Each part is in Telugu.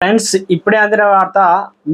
ఫ్రెండ్స్ ఇప్పుడే అందిన వార్త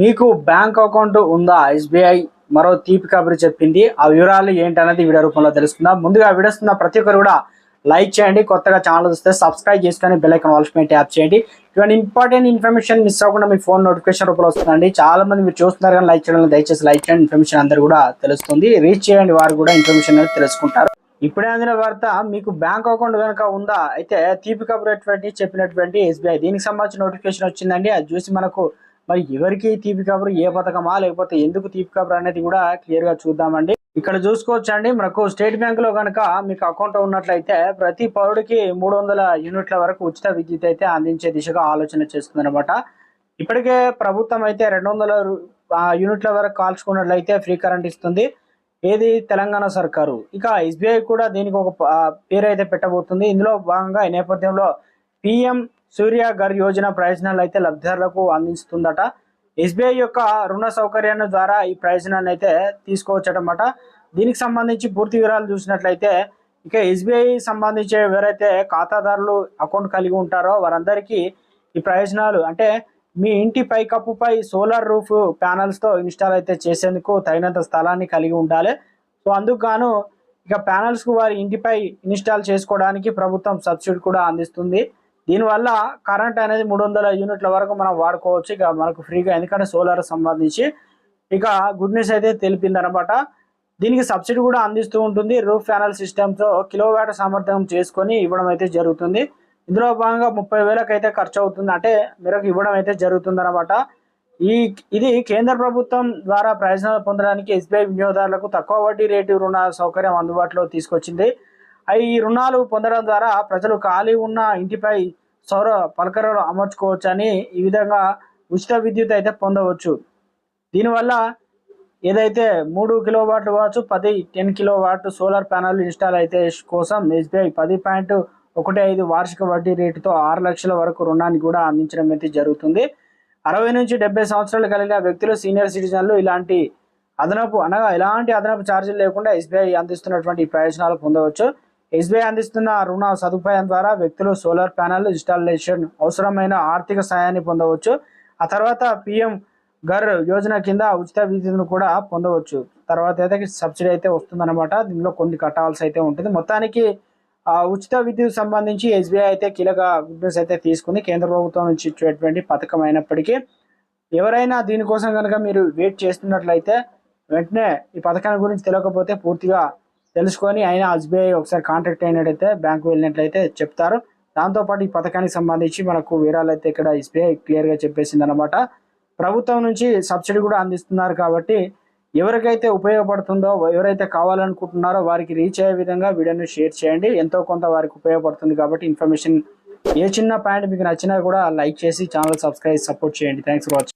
మీకు బ్యాంక్ అకౌంట్ ఉందా? ఎస్బీఐ మరో తీపి కబురు చెప్పింది. ఆ వివరాలు ఏంటనేది వీడియో రూపంలో తెలుసుకుందాం. ముందుగా వీడియోస్తున్న ప్రతి ఒక్కరు కూడా లైక్ చేయండి. కొత్తగా ఛానల్ వస్తే సబ్స్క్రైబ్ చేసుకొని బెల్లైకన్ ఐకాన్ ట్యాప్ చేయండి. ఇటువంటి ఇంపార్టెంట్ ఇన్ఫర్మేషన్ మిస్ అవ్వకుండా మీ ఫోన్ నోటిఫికేషన్ రూపంలో వస్తుందండి. చాలా మంది మీరు చూస్తున్నారు కానీ లైక్ చేయడం దయచేసి లైక్ చేయండి. ఇన్ఫర్మేషన్ అందరూ కూడా తెలుస్తుంది. రీచ్ చేయండి. వారు కూడా ఇన్ఫర్మేషన్ అనేది తెలుసుకుంటారు. ఇప్పుడే అందిన వార్త మీకు బ్యాంక్ అకౌంట్ కనుక ఉందా? అయితే తీపి కబురేటువంటి చెప్పినటువంటి ఎస్బీఐ దీనికి సంబంధించిన నోటిఫికేషన్ వచ్చిందండి. అది చూసి మనకు మరి ఎవరికి తీపి కబురు ఏ పథకమా లేకపోతే ఎందుకు తీపి కబురు అనేది కూడా క్లియర్గా చూద్దామండి. ఇక్కడ చూసుకోవచ్చు అండి మనకు స్టేట్ బ్యాంక్లో కనుక మీకు అకౌంట్ ఉన్నట్లయితే ప్రతి పౌరుడికి మూడు వందల యూనిట్ల వరకు ఉచిత విద్యుత్ అయితే అందించే దిశగా ఆలోచన చేస్తుందన్నమాట. ఇప్పటికే ప్రభుత్వం అయితే రెండు వందల యూనిట్ల వరకు కాల్చుకున్నట్లయితే ఫ్రీ కరెంట్ ఇస్తుంది. ఏది తెలంగాణ సర్కారు? ఇక ఎస్బీఐ కూడా దీనికి ఒక పేరు అయితే పెట్టబోతుంది. ఇందులో భాగంగా ఈ నేపథ్యంలో పిఎం సూర్య గర్ యోజన ప్రయోజనాలు అయితే లబ్ధిదారులకు అందిస్తుందట. ఎస్బీఐ యొక్క రుణ సౌకర్యాన్ని ద్వారా ఈ ప్రయోజనాన్ని అయితే తీసుకోవచ్చటమాట. దీనికి సంబంధించి పూర్తి వివరాలు చూసినట్లయితే ఇక ఎస్బీఐ సంబంధించి ఎవరైతే ఖాతాదారులు అకౌంట్ కలిగి ఉంటారో వారందరికీ ఈ ప్రయోజనాలు అంటే మీ ఇంటి పైకప్పుపై సోలార్ రూఫ్ ప్యానల్స్తో ఇన్స్టాల్ అయితే చేసేందుకు తగినంత స్థలాన్ని కలిగి ఉండాలి. సో అందుకు గాను ఇక ప్యానల్స్కు వారి ఇంటిపై ఇన్స్టాల్ చేసుకోవడానికి ప్రభుత్వం సబ్సిడీ కూడా అందిస్తుంది. దీనివల్ల కరెంట్ అనేది మూడు వందల యూనిట్ల వరకు మనం వాడుకోవచ్చు. ఇక మనకు ఫ్రీగా ఎందుకంటే సోలార్ సంబంధించి. ఇక గుడ్ న్యూస్ అయితే తెలిపింది అనమాట దీనికి సబ్సిడీ కూడా అందిస్తూ ఉంటుంది. రూఫ్ ప్యానల్ సిస్టమ్తో కిలోవాట్ సామర్థ్యం చేసుకొని ఇవ్వడం అయితే జరుగుతుంది. ఇందులో భాగంగా ముప్పై వేలకు అయితే ఖర్చు అవుతుంది అంటే మేరకు ఇవ్వడం అయితే జరుగుతుంది అనమాట ఈ ఇది కేంద్ర ప్రభుత్వం ద్వారా ప్రయోజనాలు పొందడానికి ఎస్బీఐ వినియోగదారులకు తక్కువ వడ్డీ రేటు రుణ సౌకర్యం అందుబాటులో తీసుకొచ్చింది. అవి ఈ రుణాలు పొందడం ద్వారా ప్రజలు ఖాళీ ఉన్న ఇంటిపై సౌర పలకరలు అమర్చుకోవచ్చు అని ఈ విధంగా ఉచిత విద్యుత్ అయితే పొందవచ్చు. దీనివల్ల ఏదైతే మూడు కిలో వాట్లు కావచ్చు పది ten kilo watt solar panel install అయితే కోసం ఎస్బీఐ పది పాయింట్ ఒకటి ఐదు వార్షిక వడ్డీ రేటుతో ఆరు లక్షల వరకు రుణాన్ని కూడా అందించడం అయితే జరుగుతుంది. అరవై నుంచి డెబ్బై సంవత్సరాలు కలిగిన వ్యక్తులు సీనియర్ సిటిజన్లు ఇలాంటి అదనపు అనగా ఎలాంటి అదనపు ఛార్జీలు లేకుండా ఎస్బీఐ అందిస్తున్నటువంటి ప్రయోజనాలు పొందవచ్చు. ఎస్బీఐ అందిస్తున్న రుణ సదుపాయం ద్వారా వ్యక్తులు సోలార్ ప్యానెల్ ఇన్స్టాలేషన్ అవసరమైన ఆర్థిక సాయాన్ని పొందవచ్చు. ఆ తర్వాత పిఎం గర్ యోజన కింద ఉచిత విద్యుత్ను కూడా పొందవచ్చు. తర్వాత అయితే సబ్సిడీ అయితే వస్తుందన్నమాట. దీనిలో కొన్ని కట్టాల్సి అయితే ఉంటుంది. మొత్తానికి ఉచిత విద్యుత్ సంబంధించి ఎస్బీఐ అయితే కీలక విజ్ఞప్తి అయితే తీసుకుంది. కేంద్ర ప్రభుత్వం నుంచి ఇచ్చేటువంటి పథకం అయినప్పటికీ ఎవరైనా దీనికోసం కనుక మీరు వెయిట్ చేస్తున్నట్లయితే వెంటనే ఈ పథకాన్ని గురించి తెలియకపోతే పూర్తిగా తెలుసుకొని అయినా ఎస్బీఐ ఒకసారి కాంటాక్ట్ అయినట్టయితే బ్యాంకు వెళ్ళినట్లయితే చెప్తారు. దాంతోపాటు ఈ పథకానికి సంబంధించి మనకు వివరాలు అయితే ఇక్కడ ఎస్బీఐ క్లియర్గా చెప్పేసింది అనమాట ప్రభుత్వం నుంచి సబ్సిడీ కూడా అందిస్తున్నారు కాబట్టి ఎవరికైతే ఉపయోగపడుతుందో ఎవరైతే కావాలనుకుంటున్నారో వారికి రీచ్ అయ్యే విధంగా వీడియోని షేర్ చేయండి. ఎంతో కొంత వారికి ఉపయోగపడుతుంది కాబట్టి ఇన్ఫర్మేషన్ ఏ చిన్న పాయింట్ మీకు నచ్చినా కూడా లైక్ చేసి ఛానల్ సబ్స్క్రైబ్ సపోర్ట్ చేయండి. Thanks for watching